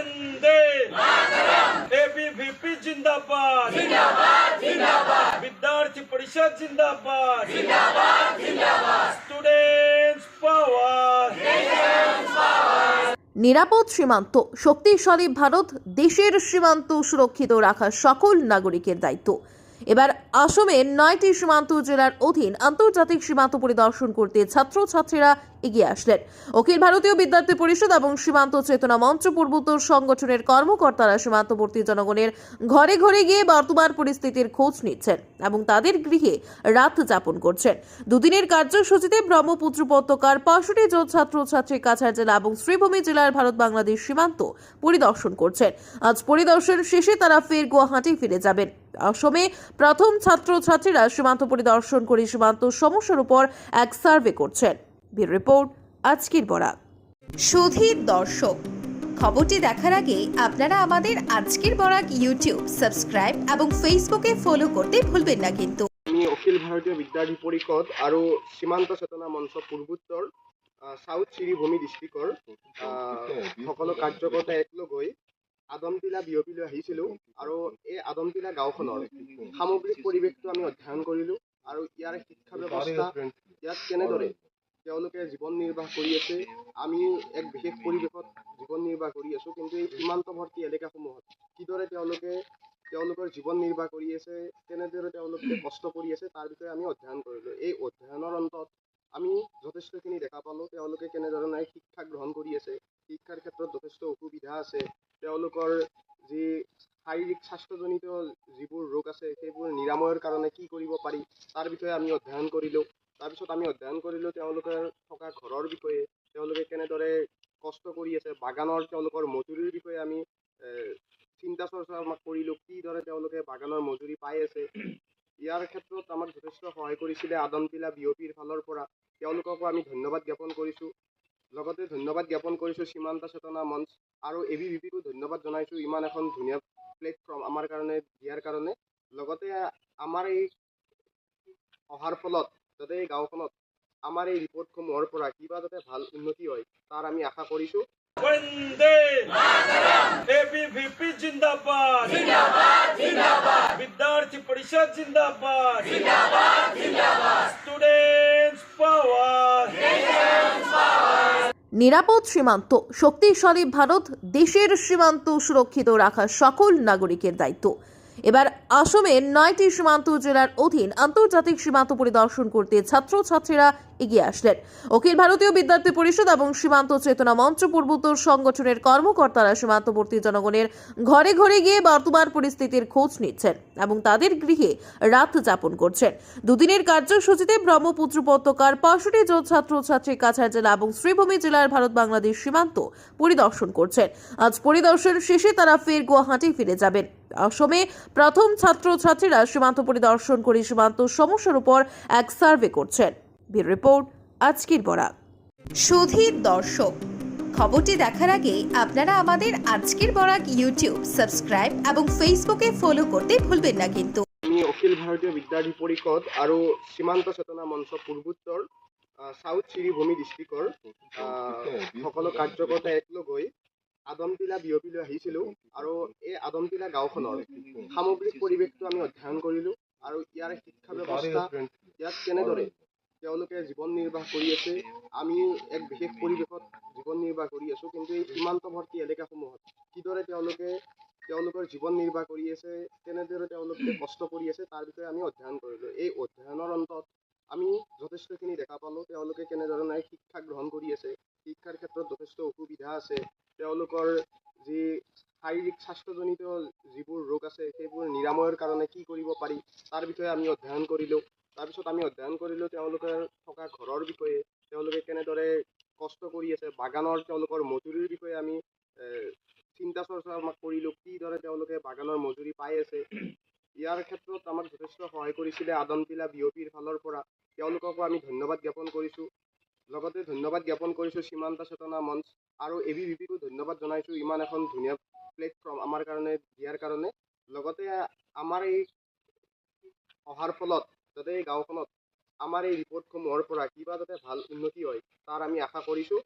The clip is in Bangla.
বন্দে এবিভিপি জিন্দাবাদ বিদ্যার্থী পরিষদ জিন্দাবাদ স্টুডেন্টস পাওয়ার নিরাপদ সীমান্ত শক্তিশালী ভারত দেশের সীমান্ত সুরক্ষিত রাখা সকল নাগরিকের দায়িত্ব। এবার আসামের নয়টি সীমান্ত জেলার অধীন আন্তর্জাতিক সীমান্ত পরিদর্শন করতে ছাত্রছাত্রীরা এগিয়ে আসলেন। অখিল ভারতীয় বিদ্যার্থী পরিষদ এবং সীমান্ত চেতনা মঞ্চ পূর্বোত্তর সংগঠনের কর্মকর্তারা সীমান্তবর্তী জনগণের ঘরে ঘরে গিয়ে বর্তমান পরিস্থিতির খোঁজ নিচ্ছেন এবং তাদের গৃহে রাত যাপন করছেন। দুদিনের কার্যসূচিতে ব্রহ্মপুত্র উপত্যকার পাঁচশোটি জন ছাত্রছাত্রী কাছাড় জেলা এবং শ্রীভূমি জেলার ভারত বাংলাদেশ সীমান্ত পরিদর্শন করছেন। আজ পরিদর্শন শেষে তারা ফের গুয়াহাটি ফিরে যাবেন। অসমে প্রথম ছাত্রছাত্রীরা সীমান্ত পরিদর্শন করে সীমান্ত সমস্যার উপর এক সার্ভে করছেন। ব্যুরো রিপোর্ট আজকের বরাক সুধীর দর্শক খবরটি দেখার আগে আপনারা আমাদের আজকের বরাক ইউটিউব সাবস্ক্রাইব এবং ফেসবুকে ফলো করতে ভুলবেন না কিন্তু। আমি অখিল ভাৰতীয় বিদ্যাৰ্থী পৰিষদ আৰু সীমান্ত চেতনা মঞ্চ পূৰ্বোত্তৰ চাউথ শ্ৰীভূমি ডিষ্ট্ৰিক্টৰ আহ, সকলো কাৰ্যকৰ্তা একলগ হৈ আদমটিলা বিয়পি লৈ আহিছিলোঁ আৰু এই আদমটিলা গাঁওখনৰ সামগ্ৰিক পৰিৱেশটো আমি অধ্যয়ন কৰিলোঁ আৰু ইয়াৰ শিক্ষা ব্যৱস্থা ইয়াত কেনেদৰে তেওঁলোকে জীৱন নিৰ্বাহ কৰি আছে। আমি এক বিশেষ পৰিৱেশত জীৱন নিৰ্বাহ কৰি আছোঁ কিন্তু এই সীমান্তৱৰ্তী এলেকাসমূহত কিদৰে তেওঁলোকে তেওঁলোকৰ জীৱন নিৰ্বাহ কৰি আছে কেনেদৰে তেওঁলোকে কষ্ট কৰি আছে তাৰ বিষয়ে আমি অধ্যয়ন কৰিলোঁ। এই অধ্যয়নৰ অন্তত আমি যথেষ্টখিনি দেখা পালোঁ তেওঁলোকে কেনেধৰণে শিক্ষা গ্ৰহণ কৰি আছে শিক্ষাৰ ক্ষেত্ৰত যথেষ্ট অসুবিধা আছে তেওঁলোকৰ যি শাৰীৰিক স্বাস্থ্যজনিত যিবোৰ ৰোগ আছে সেইবোৰ নিৰাময়ৰ কাৰণে কি কৰিব পাৰি তাৰ বিষয়ে আমি অধ্যয়ন কৰিলোঁ। তাৰপিছত আমি অধ্যয়ন কৰিলোঁ তেওঁলোকৰ থকা ঘৰৰ বিষয়ে তেওঁলোকে কেনেদৰে কষ্ট কৰি আছে বাগানৰ তেওঁলোকৰ মজুৰিৰ বিষয়ে আমি চিন্তা চৰ্চা কৰিলোঁ কিদৰে তেওঁলোকে বাগানৰ মজুৰি পাই আছে। ইয়াৰ ক্ষেত্ৰত আমাক যথেষ্ট সহায় কৰিছিলে আদমটিলা বিয়পিৰ ফালৰ পৰা। তেওঁলোককো আমি ধন্যবাদ জ্ঞাপন কৰিছোঁ। লগতে ধন্যবাদ জ্ঞাপন কৰিছোঁ সীমান্ত চেতনা মঞ্চ আৰু এ বি ভি পিকো ধন্যবাদ জনাইছোঁ। ইমান এখন ধুনীয়া প্লেটফৰ্ম আমাৰ কাৰণে দিয়াৰ কাৰণে। লগতে আমাৰ এই অহাৰ ফলত যাতে এই গাঁওখনত আমাৰ এই ৰিপৰ্টসমূহৰ পৰা কিবা যাতে ভালো উন্নতি হয় তাৰ আমি আশা কৰিছোঁ। বন্দে এবিভিপি জিন্দাবাদ। বিদ্যার্থী পরিষদ জিন্দাবাদ। স্টুডেন্টস পাওয়ার নিরাপদ সীমান্ত শক্তিশালী ভারত দেশের সীমান্ত সুরক্ষিত রাখা সকল নাগরিকের দায়িত্ব। এবার আসামের নয়টি সীমান্ত জেলার অধীন আন্তর্জাতিক সীমান্ত পরিদর্শন করতে ছাত্রছাত্রীরা এগিয়ে আসলেন। অখিল ভারতীয় বিদ্যার্থী পরিষদ এবং সীমান্ত চেতনা মঞ্চ পূর্বোত্তর সংগঠনের কর্মকর্তারা সীমান্তবর্তী জনগণের ঘরে ঘরে গিয়ে বর্তমান পরিস্থিতির খোঁজ নিচ্ছেন এবং তাদের গৃহে রাত যাপন করছেন। দুদিনের কার্যসূচিতে ব্রহ্মপুত্র উপত্যকার পাঁচশোটি জন ছাত্রছাত্রী কাছাড় জেলা এবং শ্রীভূমি জেলার ভারত বাংলাদেশ সীমান্ত পরিদর্শন করছেন। আজ পরিদর্শন শেষে তারা ফের গুয়াহাটি ফিরে যাবেন। অসমে প্রথম ছাত্রছাত্রীরা সীমান্ত পরিদর্শন করে সীমান্ত সমস্যার উপর এক সার্ভে করছেন। রিপোর্ট আজকের বরাক সুধীর দর্শক খবরটি দেখার আগে আপনারা আমাদের আজকের বরাক ইউটিউব সাবস্ক্রাইব এবং ফেসবুকে ফলো করতে ভুলবেন না কিন্তু। আমি অখিল ভারতীয় বিদ্যাৰ্থী পরিষদ আৰু সীমান্ত চেতনা মঞ্চ পূৰ্বোত্তৰ চাউথ শ্ৰীভূমি ডিষ্ট্ৰিক্টৰ আহ, সকলো কাৰ্যকৰ্তা একলগ হৈ আদমটিলা বিয়পি লৈ আহিছিলোঁ আৰু এই আদমটিলা গাঁওখনৰ সামগ্ৰিক পৰিৱেশটো আমি অধ্যয়ন কৰিলোঁ আৰু ইয়াৰ শিক্ষা ব্যৱস্থা ইয়াত কেনেদৰে তেওঁলোকে জীৱন নিৰ্বাহ কৰি আছে আমি এক বিশেষ পৰিৱেশত জীৱন নিৰ্বাহ কৰি আছোঁ কিন্তু এই সীমান্তৱৰ্তী এলেকাসমূহত কিদৰে তেওঁলোকে তেওঁলোকৰ জীৱন নিৰ্বাহ কৰি আছে কেনেদৰে তেওঁলোকে কষ্ট কৰি আছে তাৰ বিষয়ে আমি অধ্যয়ন কৰিলোঁ। এই অধ্যয়নৰ অন্তত আমি যথেষ্টখিনি দেখা পালোঁ তেওঁলোকে কেনেধৰণে শিক্ষা গ্ৰহণ কৰি আছে শিক্ষাৰ ক্ষেত্ৰত যথেষ্ট অসুবিধা আছে তেওঁলোকৰ যি শাৰীৰিক স্বাস্থ্যজনিত যিবোৰ ৰোগ আছে সেইবোৰ নিৰাময়ৰ কাৰণে কি কৰিব পাৰি তাৰ বিষয়ে আমি অধ্যয়ন কৰিলোঁ। তাৰপিছত আমি অধ্যয়ন কৰিলোঁ তেওঁলোকে থকা ঘৰৰ বিষয়ে তেওঁলোকে কেনেদৰে কষ্ট কৰি আছে বাগানৰ তেওঁলোকৰ মজুৰিৰ বিষয়ে আমি চিন্তা চৰ্চা আমাক কৰিলোঁ কিদৰে তেওঁলোকে বাগানৰ মজুৰি পাই আছে। ইয়াৰ ক্ষেত্ৰত আমাক যথেষ্ট সহায় কৰিছিলে আদমটিলা বিয়পিৰ ফালৰ পৰা। তেওঁলোককো আমি ধন্যবাদ জ্ঞাপন কৰিছোঁ। লগতে ধন্যবাদ জ্ঞাপন কৰিছোঁ সীমান্ত চেতনা মঞ্চ আৰু এ বি ভি পিকো ধন্যবাদ জনাইছোঁ। ইমান এখন ধুনীয়া প্লেটফৰ্ম আমাৰ কাৰণে দিয়াৰ কাৰণে। লগতে আমাৰ এই অহাৰ ফলত যাতে এই গাঁওখনত আমাৰ এই ৰিপৰ্টসমূহৰ পৰা কিবা যাতে ভাল উন্নতি হয় তাৰ আমি আশা কৰিছোঁ।